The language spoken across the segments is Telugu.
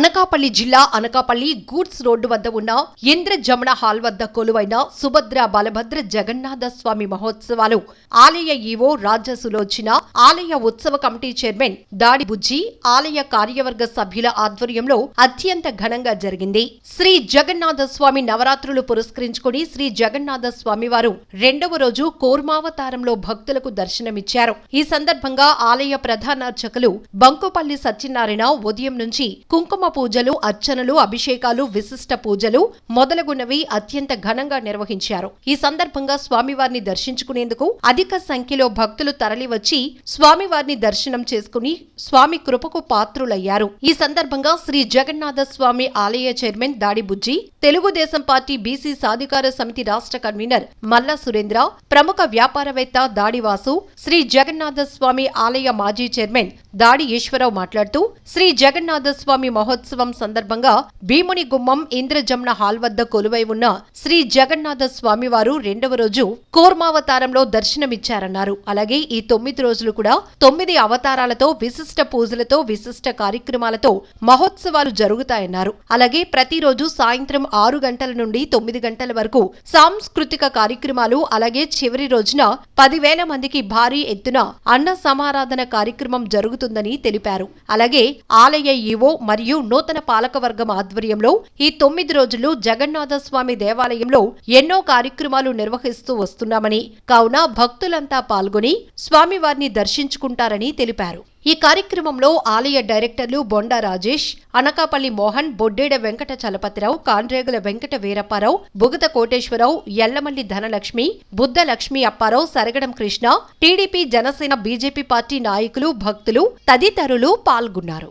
అనకాపల్లి జిల్లా అనకాపల్లి గూడ్స్ రోడ్డు వద్ద ఉన్న ఇంద్రజమణ హాల్ వద్ద కొలువైన సుభద్ర బలభద్ర జగన్నాథ స్వామి మహోత్సవాలు. ఆలయ ఈవో రాజసులోచన ఆలయ ఉత్సవ కమిటీ చైర్మన్ దాడి బుజ్జి ఆలయ కార్యవర్గ సభ్యుల ఆధ్వర్యంలో అత్యంత ఘనంగా జరిగింది. శ్రీ జగన్నాథ స్వామి నవరాత్రులు పురస్కరించుకుని శ్రీ జగన్నాథ స్వామి వారు రెండవ రోజు కోర్మావతారంలో భక్తులకు దర్శనమిచ్చారు. ఈ సందర్భంగా ఆలయ ప్రధాన అర్చకులు బంకుపల్లి సత్యనారాయణ ఉదయం నుంచి కుంకుమ పూజలు అర్చనలు అభిషేకాలు విశిష్ట పూజలు మొదలగునవి అత్యంత ఘనంగా నిర్వహించారు. ఈ సందర్భంగా స్వామివారిని దర్శించుకునేందుకు అధిక సంఖ్యలో భక్తులు తరలివచ్చి స్వామివారిని దర్శనం చేసుకుని స్వామి కృపకు పాత్రులయ్యారు. ఈ సందర్భంగా శ్రీ జగన్నాథ స్వామి ఆలయ చైర్మన్ దాడి బుజ్జి తెలుగుదేశం పార్టీ బీసీ సాధికార సమితి రాష్ట్ర కన్వీనర్ మల్లా సురేంద్ర ప్రముఖ వ్యాపారవేత్త దాడివాసు శ్రీ జగన్నాథ స్వామి ఆలయ మాజీ చైర్మన్ దాడి ఈశ్వరరావు మాట్లాడుతూ శ్రీ జగన్నాథస్వామి మహోత్సవం సందర్భంగా భీముని గుమ్మం ఇంద్రజమ్న హాల్ వద్ద కొలువై ఉన్న శ్రీ జగన్నాథ స్వామివారు రెండవ రోజు కోర్మావతారంలో దర్శనమిచ్చారన్నారు. అలాగే ఈ తొమ్మిది రోజులు కూడా తొమ్మిది అవతారాలతో విశిష్ట పూజలతో విశిష్ట కార్యక్రమాలతో మహోత్సవాలు జరుగుతాయన్నారు. అలాగే ప్రతిరోజు సాయంత్రం ఆరు గంటల నుండి తొమ్మిది గంటల వరకు సాంస్కృతిక కార్యక్రమాలు అలాగే చివరి రోజున పదివేల మందికి భారీ ఎత్తున అన్న సమారాధన కార్యక్రమం జరుగుతుందని తెలిపారు. అలాగే ఆలయ ఈవో మరియు నూతన పాలకవర్గం ఆధ్వర్యంలో ఈ తొమ్మిది రోజులు జగన్నాథస్వామి దేవాలయంలో ఎన్నో కార్యక్రమాలు నిర్వహిస్తూ వస్తున్నామని కావున భక్తులంతా పాల్గొని స్వామివారిని దర్శించుకుంటారని తెలిపారు. ఈ కార్యక్రమంలో ఆలయ డైరెక్టర్లు Bonda Rajesh Anakapalli Mohan Boddeda Venkata Chalapathirao Kandregula Venkata Veerapparao Bugatha Koteswararao Yellamalli Dhanalakshmi Buddha Lakshmi Apparao Saragadam Krishna TDP Janasena BJP party నాయకులు భక్తులు తదితరులు పాల్గొన్నారు.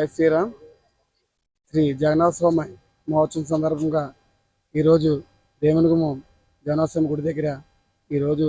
జై శ్రీరామ్. శ్రీ జగన్నాథ స్వామి మహోత్సవం సందర్భంగా ఈరోజు దేవనగుమం జగన్నాథస్వామి గుడి దగ్గర ఈరోజు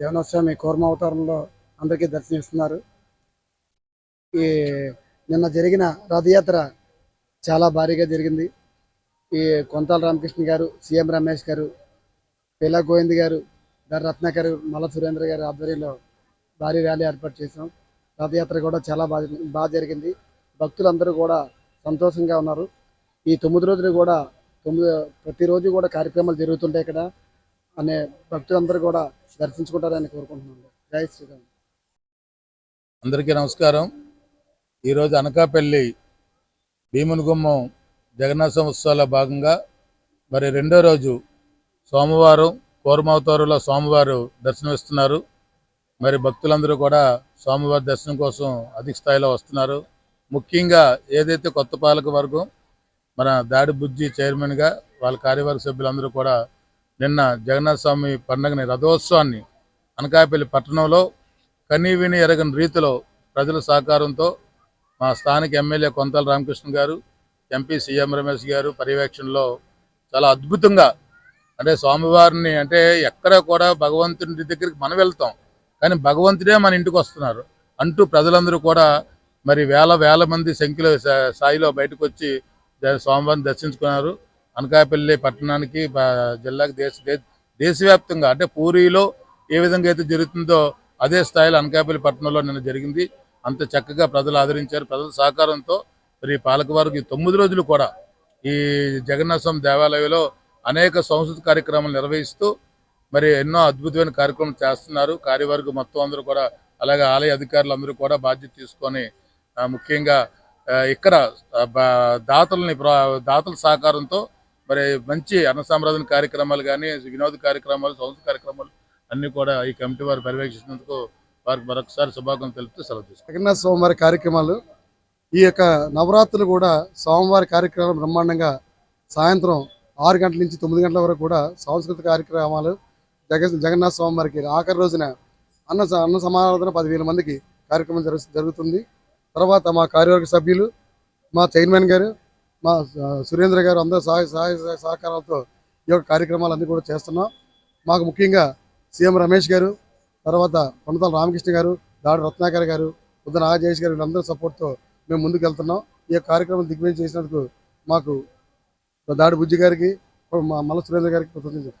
జగన్నాథస్వామి కూర్మ అవతారంలో అందరికీ దర్శనమిస్తున్నారు. ఈ నిన్న జరిగిన రథయాత్ర చాలా భారీగా జరిగింది. ఈ కొంతాల రామకృష్ణ గారు సీఎం రమేష్ గారు పేలా గోవింద్ గారు ధర రత్నాకర్ మల్ల సురేంద్ర గారి ఆధ్వర్యంలో భారీ ర్యాలీ ఏర్పాటు చేశాం. రథయాత్ర కూడా చాలా బాగా బాగా జరిగింది. భక్తులందరూ కూడా సంతోషంగా ఉన్నారు. ఈ తొమ్మిది రోజులు కూడా తొమ్మిది ప్రతిరోజు కూడా కార్యక్రమాలు జరుగుతుంటాయి ఇక్కడ. అనే భక్తులందరూ కూడా దర్శించుకుంటారని కోరుకుంటున్నాను. జై శ్రీరామ్. అందరికీ నమస్కారం. ఈరోజు అనకాపల్లి భీమునిగుమ్మం జగన్నాథ ఉత్సవాల భాగంగా మరి రెండో రోజు సోమవారం కూరమవతారులో స్వామివారు దర్శనమిస్తున్నారు మరి భక్తులందరూ కూడా స్వామివారి దర్శనం కోసం అధిక స్థాయిలో వస్తున్నారు. ముఖ్యంగా ఏదైతే కొత్త పాలక వర్గం మన దాడి బుజ్జి చైర్మన్గా వాళ్ళ కార్యవర్గ సభ్యులందరూ కూడా నిన్న జగన్నాథ స్వామి పండుగని రథోత్సవాన్ని అనకాపల్లి పట్టణంలో కనీవిని ఎరగని రీతిలో ప్రజల సహకారంతో మా స్థానిక ఎమ్మెల్యే కొంతల రామకృష్ణ గారు ఎంపీ సీఎం రమేష్ గారు పర్యవేక్షణలో చాలా అద్భుతంగా అంటే స్వామివారిని అంటే ఎక్కడ కూడా భగవంతుని దగ్గరికి మనం వెళ్తాం కానీ భగవంతుడే మన ఇంటికి వస్తున్నారు. అంటూ ప్రజలందరూ కూడా మరి వేల వేల మంది సంఖ్యలో స్థాయిలో బయటకు వచ్చి స్వామివారిని దర్శించుకున్నారు. అనకాపల్లి పట్టణానికి జిల్లాకి దేశ దేశవ్యాప్తంగా అంటే పూరిలో ఏ విధంగా అయితే జరుగుతుందో అదే స్థాయిలో అనకాపల్లి పట్టణంలో నిన్న జరిగింది. అంత చక్కగా ప్రజలు ఆదరించారు. ప్రజల సహకారంతో మరి పాలకవారికి ఈ తొమ్మిది రోజులు కూడా ఈ జగన్నాథ స్వామి దేవాలయంలో అనేక సంస్కృతి కార్యక్రమాలు నిర్వహిస్తూ మరి ఎన్నో అద్భుతమైన కార్యక్రమాలు చేస్తున్నారు. కార్యవర్గం మొత్తం అందరూ కూడా అలాగే ఆలయ అధికారులు అందరూ కూడా బాధ్యత తీసుకొని ముఖ్యంగా ఇక్కడ దాతలని దాతల సహకారంతో మరి మంచి అన్న సామ్రాజన కార్యక్రమాలు కానీ వినోద కార్యక్రమాలు సంస్థ కార్యక్రమాలు అన్ని కూడా ఈ కమిటీ వారు పర్యవేక్షించినందుకు వారికి మరొకసారి శుభాకాంక్షలు తెలుపుతూ సెలవు తీసుకుంటాను జగన్నాథ సోమవారి కార్యక్రమాలు ఈ యొక్క నవరాత్రులు కూడా సోమవారి కార్యక్రమాలు బ్రహ్మాండంగా సాయంత్రం ఆరు గంటల నుంచి తొమ్మిది గంటల వరకు కూడా సాంస్కృతిక కార్యక్రమాలు జగన్ జగన్నాథ స్వామివారికి ఆఖరి రోజున అన్న అన్న సమారాధన పదివేల మందికి కార్యక్రమం జరుగు జరుగుతుంది. తర్వాత మా కార్యవర్గ సభ్యులు మా చైర్మన్ గారు మా సురేంద్ర గారు అందరూ సహాయ సహాయ సహకారాలతో ఈ యొక్క కార్యక్రమాలన్నీ కూడా చేస్తున్నాం. మాకు ముఖ్యంగా సీఎం రమేష్ గారు తర్వాత కొండతల రామకృష్ణ గారు దాడి రత్నాకర్ గారు ఉదయ నాగజయేష్ గారు వీళ్ళందరూ సపోర్ట్తో మేము ముందుకు వెళ్తున్నాం. ఈ యొక్క కార్యక్రమం దిగ్విజయం చేసినందుకు మాకు దాడి బుజ్జి గారికి మా మల్ల సురేంద్ర గారికి కృతజ్ఞతలు